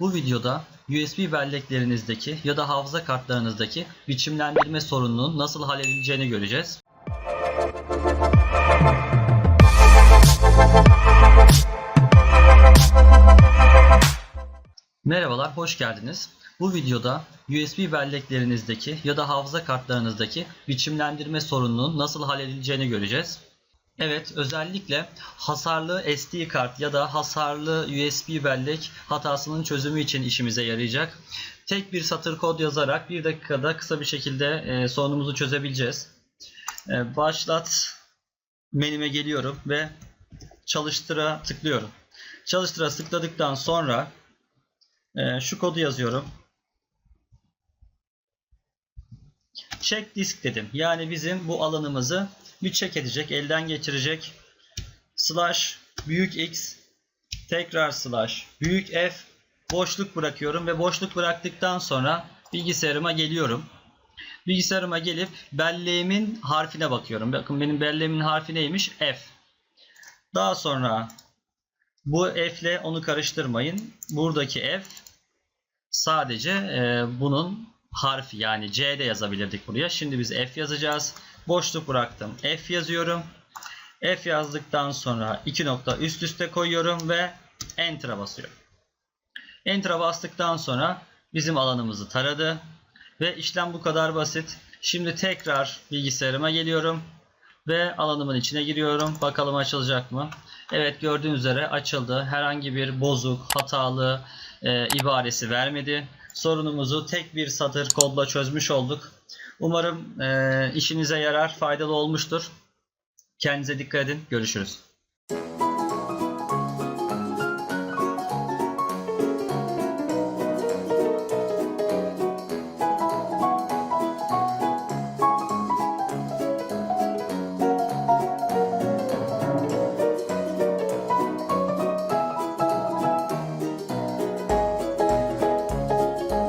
Bu videoda USB belleklerinizdeki ya da hafıza kartlarınızdaki biçimlendirme sorununun nasıl halledileceğini göreceğiz. Merhabalar, hoş geldiniz. Bu videoda USB belleklerinizdeki ya da hafıza kartlarınızdaki biçimlendirme sorununun nasıl halledileceğini göreceğiz. Evet, özellikle hasarlı SD kart ya da hasarlı USB bellek hatasının çözümü için işimize yarayacak. Tek bir satır kod yazarak bir dakikada kısa bir şekilde e, sorunumuzu çözebileceğiz. E, başlat menüme geliyorum ve çalıştıra tıklıyorum. Çalıştıra tıkladıktan sonra e, şu kodu yazıyorum. Check disk dedim. Yani bizim bu alanımızı bir check edecek, elden geçirecek. Slash büyük X tekrar slash büyük F boşluk bırakıyorum ve boşluk bıraktıktan sonra bilgisayarıma geliyorum. Bilgisayarıma gelip belleğimin harfine bakıyorum. Bakın benim belleğimin harfi neymiş? F. Daha sonra bu F ile onu karıştırmayın. Buradaki F sadece e, bunun harfi yani C de yazabilirdik buraya. Şimdi biz F yazacağız. Boşluk bıraktım. F yazıyorum. F yazdıktan sonra iki nokta üst üste koyuyorum ve Enter'a basıyorum. Enter'a bastıktan sonra bizim alanımızı taradı. Ve işlem bu kadar basit. Şimdi tekrar bilgisayarıma geliyorum. Ve alanımın içine giriyorum. Bakalım açılacak mı? Evet gördüğünüz üzere açıldı. Herhangi bir bozuk, hatalı e, ibaresi vermedi. Sorunumuzu tek bir satır kodla çözmüş olduk. Umarım e, işinize yarar, faydalı olmuştur. Kendinize dikkat edin. Görüşürüz.